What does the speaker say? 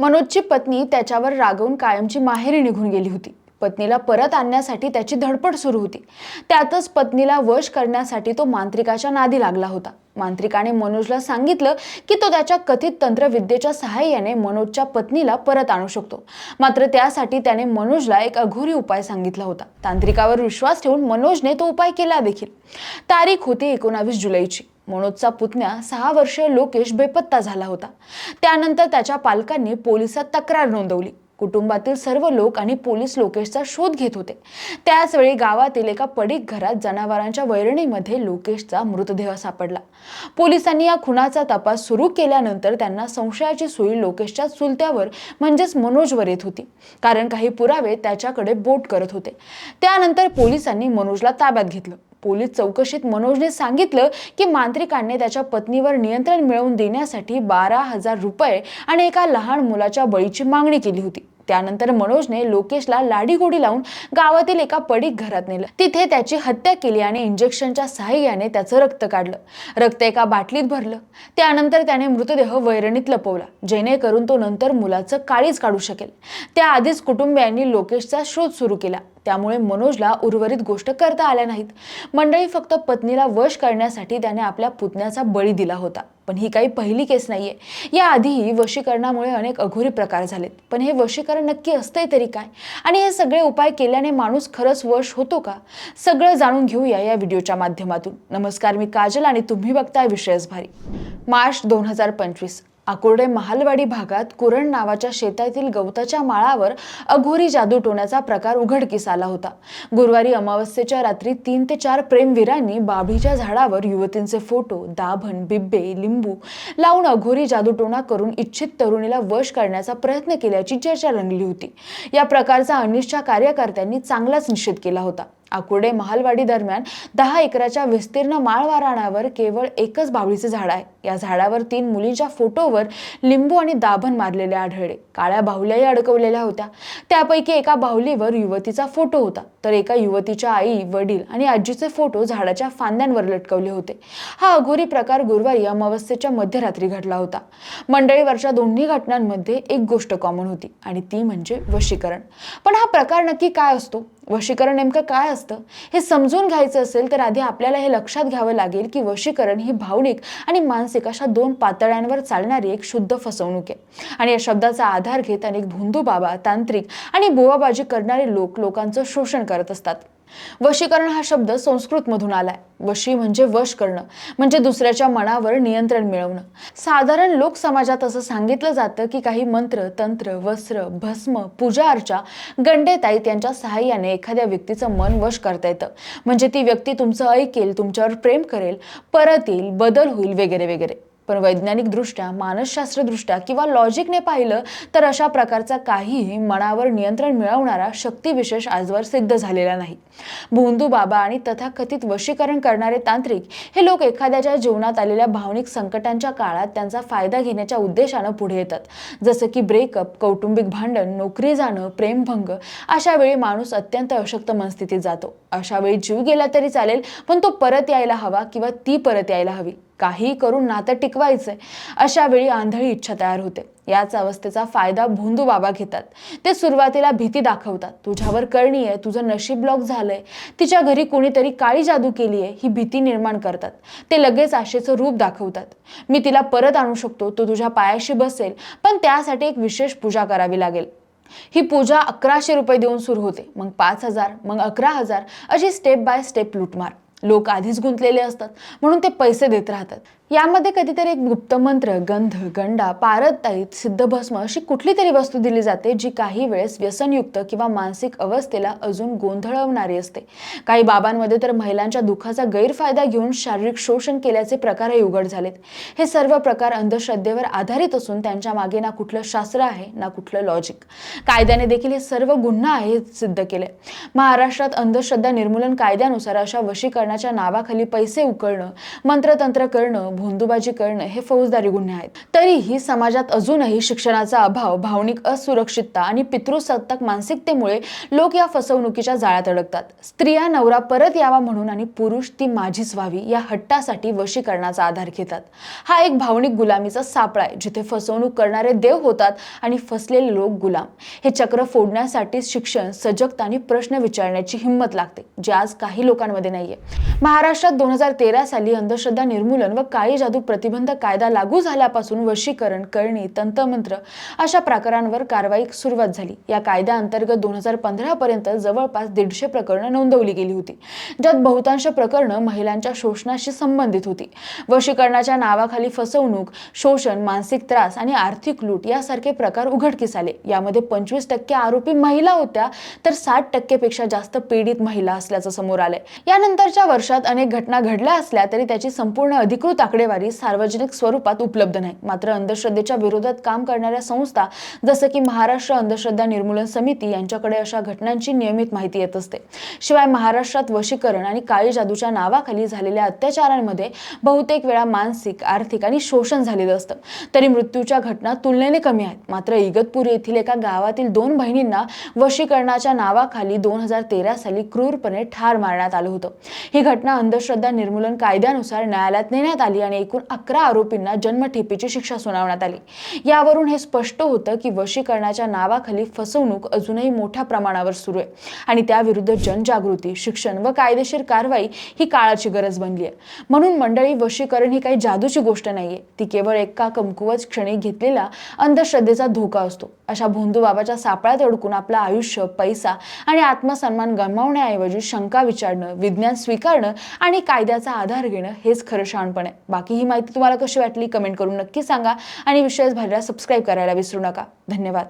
मनोजची पत्नी त्याच्यावर रागवून कायमची माहेरी निघून गेली होती. पत्नीला परत आणण्यासाठी त्याची धडपड सुरू होती. त्यातच पत्नीला वश करण्यासाठी तो मांत्रिकाच्या नादी लागला होता. मांत्रिकाने मनोजला सांगितलं की तो त्याच्या कथित तंत्रविद्येच्या सहाय्याने मनोजच्या पत्नीला परत आणू शकतो. मात्र त्यासाठी त्याने मनोजला एक अघोरी उपाय सांगितला होता. तांत्रिकावर विश्वास ठेवून मनोजने तो उपाय केला देखील. तारीख होती एकोणावीस जुलैची. मनोजचा पुतण्या सहा वर्ष लोकेश बेपत्ता झाला होता. त्यानंतर त्याच्या पालकांनी पोलिसात तक्रार नोंदवली. कुटुंबातील सर्व लोक आणि पोलीस लोकेशचा शोध घेत होते. त्याचवेळी गावातील एका पडीक घरात जनावरांच्या वैरणीमध्ये लोकेशचा मृतदेह सापडला. पोलिसांनी या खुनाचा तपास सुरू केल्यानंतर त्यांना संशयाची सुई लोकेशच्या चुलत्यावर म्हणजेच मनोजवर येत होती. कारण काही पुरावे त्याच्याकडे बोट करत होते. त्यानंतर पोलिसांनी मनोजला ताब्यात घेतलं. पोलीस चौकशीत मनोजने सांगितलं की मांत्रिकांनी त्याच्या पत्नीवर नियंत्रण मिळवून देण्यासाठी बारा हजार रुपये आणि एका लहान मुलाच्या बळीची मागणी केली होती. त्यानंतर मनोजने लोकेशला लाडीगोडी लावून गावातील एका पडीक घरात नेलं. तिथे त्याची हत्या केली आणि इंजेक्शनच्या सहाय्याने त्याचं रक्त काढलं. रक्त एका बाटलीत भरलं. त्यानंतर त्याने मृतदेह वैरणीत लपवला जेणेकरून तो नंतर मुलाचं काळीच काढू शकेल. त्याआधीच कुटुंबियांनी लोकेशचा शोध सुरू केला. त्यामुळे मनोजला उर्वरित गोष्ट करता आल्या नाहीत. मंडळी फक्त पत्नीला वश करण्यासाठी त्याने आपल्या पुतण्याचा बळी दिला होता. पण ही काही पहिली केस नाही आहे याआधीही वशीकरणामुळे अनेक अघोरी प्रकार झालेत. पण हे वशीकरण नक्की असतंय तरी काय? आणि हे सगळे उपाय केल्याने माणूस खरंच वश होतो का? सगळं जाणून घेऊया या व्हिडिओच्या माध्यमातून. नमस्कार मी काजल आणि तुम्ही बघताय विषयच भारी. मार्च दोन हजार पंचवीस. आकुर्डे महालवाडी भागात कुरण नावाच्या शेतातील गवताच्या माळावर अघोरी जादूटोण्याचा प्रकार उघडकीस आला होता. गुरुवारी अमावस्येच्या रात्री तीन ते चार प्रेमवीरांनी बाभळीच्या झाडावर युवतींचे फोटो दाभण बिब्बे लिंबू लावून अघोरी जादूटोणा करून इच्छित तरुणीला वश करण्याचा प्रयत्न केल्याची चर्चा रंगली होती. या प्रकारचा अनिशच्या कार्यकर्त्यांनी चांगलाच निषेध केला होता. आकुर्डे महालवाडी दरम्यान दहा एकराच्या विस्तीर्ण माळवाराणावर केवळ एकच बावळीचे झाड आहे. या झाडावर तीन मुलींच्या फोटोवर लिंबू आणि दाभण मारलेले आढळले. काळ्या बाहुल्याही अडकवलेल्या होत्या. त्यापैकी एका बाहुलीवर युवतीचा फोटो होता. तर एका युवतीच्या आई वडील आणि आजीचे फोटो झाडाच्या फांद्यांवर लटकवले होते. हा अघोरी प्रकार गुरुवारी अमावस्येच्या मध्यरात्री घडला होता. मंडळीवरच्या दोन्ही घटनांमध्ये एक गोष्ट कॉमन होती आणि ती म्हणजे वशीकरण. पण हा प्रकार नक्की काय असतो? वशीकरण नेमकं काय असतं. हे समजून घ्यायचं असेल तर आधी आपल्याला हे लक्षात घ्यावं लागेल की वशीकरण ही भावनिक आणि मानसिक अशा दोन पातळ्यांवर चालणारी एक शुद्ध फसवणूक आहे. आणि या शब्दाचा आधार घेत अनेक भोंदू बाबा तांत्रिक आणि बुवाबाजी करणारे लोक लोकांचं शोषण करत असतात. वशीकरण हा शब्द संस्कृतमधून आलाय. वशी म्हणजे वश करणं म्हणजे दुसऱ्याच्या मनावर नियंत्रण मिळवणं. साधारण लोक समाजात असं सांगितलं जातं की काही मंत्र तंत्र वस्त्र भस्म पूजा अर्चा गंडेताईत यांच्या सहाय्याने एखाद्या व्यक्तीचं मन वश करता येतं. म्हणजे ती व्यक्ती तुमचं ऐकेल तुमच्यावर प्रेम करेल परत येईल बदल होईल वगैरे वगैरे. पण वैज्ञानिकदृष्ट्या मानसशास्त्रदृष्ट्या किंवा लॉजिकने पाहिलं तर अशा प्रकारचा काहीही मनावर नियंत्रण मिळवणारा शक्तिविशेष आजवर सिद्ध झालेला नाही. भोंदू बाबा आणि तथाकथित वशीकरण करणारे तांत्रिक हे लोक एखाद्याच्या जीवनात आलेल्या भावनिक संकटांच्या काळात त्यांचा फायदा घेण्याच्या उद्देशानं पुढे येतात. जसं की ब्रेकअप कौटुंबिक भांडण नोकरी जाणं प्रेमभंग अशा वेळी माणूस अत्यंत अशक्त मनस्थितीत जातो. अशा वेळी जीव गेला तरी चालेल पण तो परत यायला हवा किंवा ती परत यायला हवी. काही करून नातं टिकवायचंय अशा वेळी आंधळी इच्छा तयार होते. याच अवस्थेचा फायदा भोंदू बाबा घेतात. ते सुरुवातीला भीती दाखवतात. तुझ्यावर करणी आहे तुझं नशीब ब्लॉक झालंय. तिच्या घरी कोणीतरी काळी जादू केली आहे ही भीती निर्माण करतात. ते लगेच आशेचं रूप दाखवतात. मी तिला परत आणू शकतो तो तुझ्या पायाशी बसेल पण त्यासाठी एक विशेष पूजा करावी लागेल. ही पूजा अकराशे रुपये देऊन सुरू होते. मग पाच हजार मग अकरा हजार अशी स्टेप बाय स्टेप लूटमार. लोक आधीच गुंतलेले असतात. म्हणून ते पैसे देत राहतात. यामध्ये कधीतरी एक गुप्त मंत्र गंध गंडा पारदताईत सिद्धभस्म अशी कुठली तरी वस्तू दिली जाते जी काही वेळेस व्यसनयुक्त किंवा मानसिक अवस्थेला अजून गोंधळवणारी असते. काही बाबांमध्ये तर महिलांच्या दुःखाचा गैरफायदा घेऊन शारीरिक शोषण केल्याचे प्रकारही उघड झालेत. हे सर्व प्रकार अंधश्रद्धेवर आधारित असून त्यांच्या मागे ना कुठलं शास्त्र आहे ना कुठलं लॉजिक कायद्याने देखील हे सर्व गुन्हा आहे हे सिद्ध केले महाराष्ट्रात अंधश्रद्धा निर्मूलन कायद्यानुसार अशा वशीकरणाच्या नावाखाली पैसे उकळणं मंत्रतंत्र करणं भोंदूबाजी करणं हे फौजदारी गुन्हे आहेत. तरीही समाजात अजूनही शिक्षणाचा अभाव भावनिक असुरक्षितता आणि पितृसत्ताक मानसिकतेमुळे लोक या फसवणुकीच्या जाळ्यात अडकतात. स्त्रिया नवरा परत यावा म्हणून आणि पुरुष ती माझीच व्हावी या हट्टासाठी वशीकरणाचा आधार घेतात. हा एक भावनिक गुलामीचा सापळा आहे जिथे फसवणूक करणारे देव होतात आणि फसलेले लोक गुलाम. हे चक्र फोडण्यासाठी शिक्षण सजगता आणि प्रश्न विचारण्याची हिंमत लागते जे आज काही लोकांमध्ये नाहीये. महाराष्ट्रात दोन हजार तेरा साली अंधश्रद्धा निर्मूलन व काळी जादू प्रतिबंध कायदा लागू झाल्यापासून वशीकरण करणी तंत्रमंत्र अशा प्रकारांवर कारवाई सुरुवात झाली. या कायद्याअंतर्गत दोन हजार पंधरापर्यंत जवळपास दीडशे प्रकरणं नोंदवली गेली होती. ज्यात बहुतांश प्रकरणं महिलांच्या शोषणाशी संबंधित होती. वशीकरणाच्या नावाखाली फसवणूक शोषण मानसिक त्रास आणि आर्थिक लूट यासारखे प्रकार उघडकीस आले. यामध्ये पंचवीस टक्के आरोपी महिला होत्या तर साठ टक्केपेक्षा जास्त पीडित महिला असल्याचं समोर आलंय. यानंतरच्या वर्ष वर्षात अनेक घटना घडल्या असल्या तरी त्याची संपूर्ण अधिकृत आकडेवारी सार्वजनिक स्वरूपात उपलब्ध नाही. मात्र अंधश्रद्धेच्या विरोधात काम करणाऱ्या संस्था जसं की महाराष्ट्र अंधश्रद्धा निर्मूलन समिती यांच्याकडे अशा घटनांची नियमित माहिती येत असते. शिवाय महाराष्ट्रात वशीकरण आणि काळी जादूच्या नावाखाली झालेल्या अत्याचारांमध्ये बहुतेक वेळा मानसिक आर्थिक आणि शोषण झालेलं असतं. तरी मृत्यूच्या घटना तुलनेने कमी आहेत. मात्र इगतपुरी येथील एका गावातील दोन बहिणींना वशीकरणाच्या नावाखाली दोन हजार तेरा साली क्रूरपणे ठार मारण्यात आलं होतं. ही घटना घटना अंधश्रद्धा निर्मूलन कायद्यानुसार न्यायालयात नेण्यात आली आणि एकूण अकरा आरोपींना जन्मठेपेची शिक्षा सुनावण्यात आली. यावरून हे स्पष्ट होतं की वशीकरणाच्या नावाखाली फसवणूक अजूनही मोठ्या प्रमाणावर सुरू आहे आणि त्याविरुद्ध जनजागृती शिक्षण व कायदेशीर कारवाई ही काळाची गरज बनली आहे. म्हणून मंडळी वशीकरण ही काही जादूची गोष्ट नाहीये. ती केवळ एका कमकुवत क्षणी घेतलेला अंधश्रद्धेचा धोका असतो. अशा भोंदू बाबाच्या सापळ्यात अडकून आपलं आयुष्य पैसा आणि आत्मसन्मान गमावण्याऐवजी शंका विचारणं विज्ञान स्वीकारणं आणि कायद्याचा आधार घेणं हेच खरं शहाणपण. आहे बाकी ही माहिती तुम्हाला कशी वाटली कमेंट करून नक्की सांगा आणि विषय भरल्या सबस्क्राईब करायला विसरू नका. धन्यवाद.